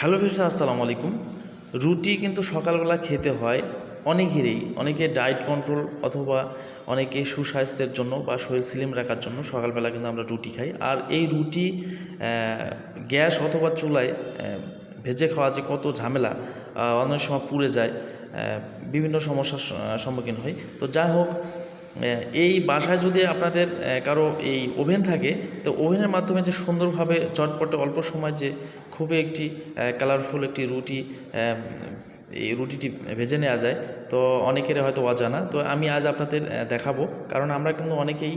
Hello ফিরসা আসসালামু আলাইকুম। রুটি কিন্তু সকালবেলা খেতে হয় অনেকেরই। অনেকে ডায়েট কন্ট্রোল অথবা অনেকে সুস্বাস্থ্যের জন্য বা শরীর স্লিম রাখার জন্য সকালবেলা কিন্তু আমরা রুটি খাই। আর এই রুটি গ্যাস অথবা চুলায় ভেজে খাওয়া যে কত ঝামেলা অনেক সময় পুড়ে যায় বিভিন্ন সমস্যার সম্মুখীন হয়। তো যাই হোক এই বাসায় যদি আপনাদের কারও এই ওভেন থাকে, তো ওভেনের মাধ্যমে যে সুন্দরভাবে চটপটে অল্প সময় যে খুবই একটি কালারফুল একটি রুটি এই রুটিটি ভেজে নেওয়া যায়, তো অনেকের হয়তো অজানা। তো আমি আজ আপনাদের দেখাবো, কারণ আমরা কিন্তু অনেকেই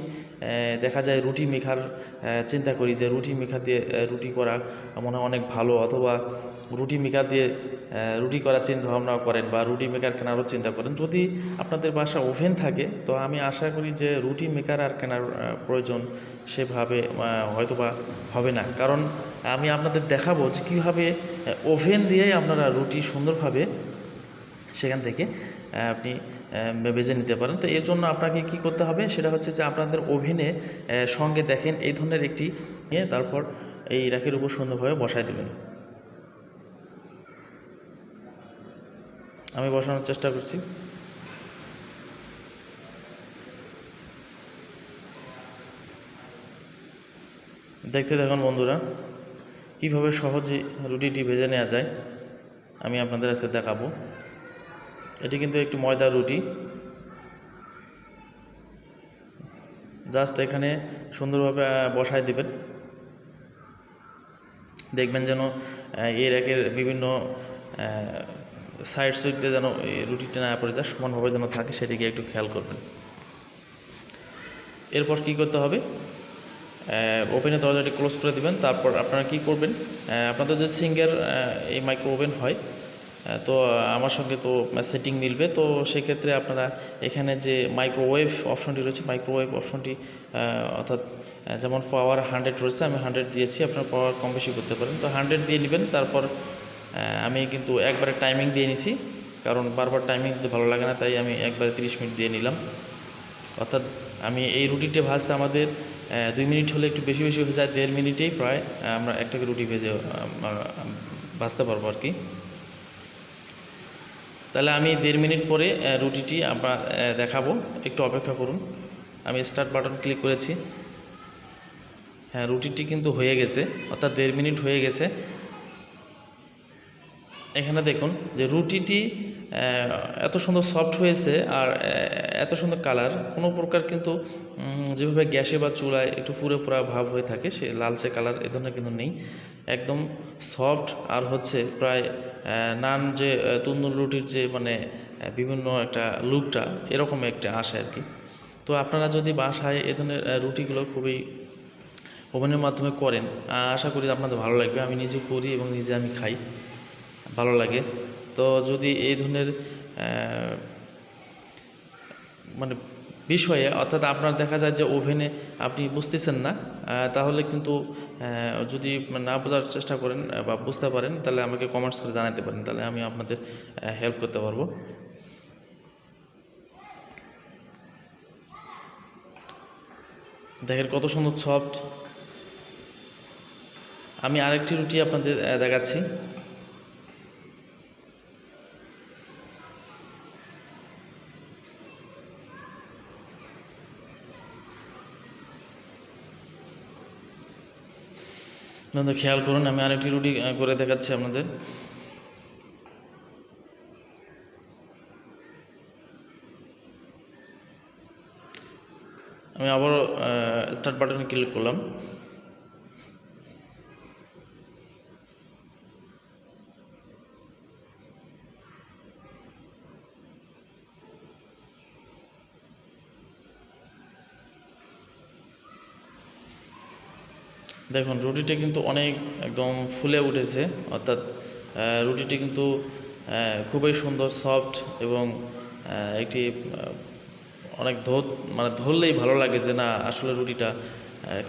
দেখা যায় রুটি মেখার চিন্তা করি যে রুটি মেখা দিয়ে রুটি করা মনে হয় অনেক ভালো, অথবা রুটি মেকার দিয়ে রুটি করার চিন্তা ভাবনা করেন বা রুটি মেকার কেনারও চিন্তা করেন। যদি আপনাদের বাসা ওভেন থাকে, তো আমি আশা করি যে রুটি মেকার আর কেনার প্রয়োজন সেভাবে হয়তোবা হবে না। কারণ আমি আপনাদের দেখাবো যে কীভাবে ওভেন দিয়েই আপনারা রুটি সুন্দরভাবে সেখান থেকে আপনি ভেজে নিতে পারেন। তো এর জন্য আপনাকে কি করতে হবে? সেটা হচ্ছে যে আপনাদের ওভেনে সঙ্গে দেখেন এই ধরনের একটি, নিয়ে তারপর এই রাখের উপর সুন্দরভাবে বসায় দেবেন। আমি বসানোর চেষ্টা করছি। দেখতে দেখুন বন্ধুরা, কীভাবে সহজে রুটিটি ভেজে নেওয়া যায়, আমি আপনাদের কাছে দেখাবো। এটি কিন্তু একটি ময়দার রুটি। জাস্ট এখানে সুন্দরভাবে বসায় দিবেন। দেখবেন যেন এর একের বিভিন্ন সাইড সুইট যেন এই রুটিটা না পড়ে যায়, সমানভাবে যেন থাকে সেদিকে একটু খেয়াল করবেন। এরপর কি করতে হবে? ওভেনের দরজাটি ক্লোজ করে দিবেন, তারপর আপনারা কি করবেন? আপনাদের যে সিঙ্গার এই মাইক্রো ওভেন হয় তো আমার সঙ্গে তো সেটিং মিলবে, তো সেক্ষেত্রে আপনারা এখানে যে মাইক্রোওয়েভ অপশনটি রয়েছে মাইক্রোওয়েভ অপশনটি অর্থাৎ যেমন পাওয়ার হান্ড্রেড রয়েছে, আমি হান্ড্রেড দিয়েছি, আপনার পাওয়ার কম বেশি করতে পারেন। তো হান্ড্রেড দিয়ে নেবেন, তারপর আমি কিন্তু একবারে টাইমিং দিয়ে নিছি, কারণ বারবার টাইমিং দিতে ভালো লাগে না, তাই আমি একবারে তিরিশ মিনিট দিয়ে নিলাম। অর্থাৎ আমি এই রুটিটা ভাজতে আমাদের দুই মিনিট হলে একটু বেশি বেশি হয়ে যায়, দেড় মিনিটেই প্রায় আমরা একটাকে রুটি ভেজে ভাজতে পারব আর কি। তাহলে আমি দেড় মিনিট পরে রুটিটি আমরা দেখাবো, একটু অপেক্ষা করুন। আমি স্টার্ট বাটন ক্লিক করেছি। হ্যাঁ রুটিটি কিন্তু হয়ে গেছে, অর্থাৎ দেড় মিনিট হয়ে গেছে। এখানে দেখুন যে রুটিটি এত সুন্দর সফট হয়েছে আর এত সুন্দর কালার কোনো প্রকার কিন্তু যেভাবে গ্যাসে বা চুলায় একটু পুরো পুরা ভাব হয়ে থাকে, সে লালচে কালার এ ধরনের কিন্তু নেই। একদম সফট আর হচ্ছে প্রায় নান যে তন্দুর রুটির যে মানে বিভিন্ন একটা লুকটা এরকম একটা আসে আর কি। তো আপনারা যদি বাসায় এ ধরনের রুটিগুলো খুবই ওভেনের মাধ্যমে করেন আশা করি আপনাদের ভালো লাগবে। আমি নিজেও করি এবং নিজে আমি খাই। ভালো লাগে। তো যদি এই ধরনের মানে বিষয়ে, অর্থাৎ আপনার দেখা যায় যে ওভেনে আপনি বুঝতেছেন না তাহলে কিন্তু যদি না বোঝার চেষ্টা করেন বা বুঝতে পারেন, তাহলে আমাকে কমেন্টস করে জানাতে পারেন, তাহলে আমি আপনাদের হেল্প করতে পারব। দেখেন কত সুন্দর সফট আমি আরেকটি রুটি আপনাদের দেখাচ্ছি। আপনাদের খেয়াল করুন, আমি আরেকটি রুটি করে দেখাচ্ছি আপনাদের। আমি আবারও স্টার্ট বাটনে ক্লিক করলাম। দেখুন, রুটিটা কিন্তু অনেক একদম ফুলে উঠেছে, অর্থাৎ রুটিটি কিন্তু খুবই সুন্দর, সফট এবং একটি অনেক ধোত মানে ধরলেই ভালো লাগে যে না, আসলে রুটিটা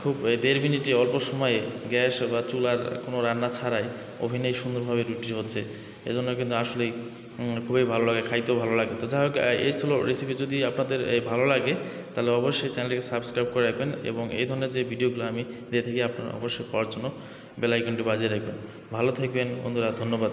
খুব দেড় মিনিটে অল্প সময়ে গ্যাস বা চুলার কোনো রান্না ছাড়াই ওভেনেই সুন্দরভাবে রুটি হচ্ছে। এজন্য কিন্তু আসলেই খুবই ভালো লাগে, খাইতেও ভালো লাগে। তো যাই হোক এই ছিল রেসিপি যদি আপনাদের ভালো লাগে, তাহলে অবশ্যই চ্যানেলটিকে সাবস্ক্রাইব করে রাখবেন এবং এই ধরনের যে ভিডিওগুলো আমি দিয়ে থাকি আপনারা অবশ্যই পাওয়ার জন্য বেলাইকনটি বাজিয়ে রাখবেন। ভালো থাকবেন বন্ধুরা, ধন্যবাদ।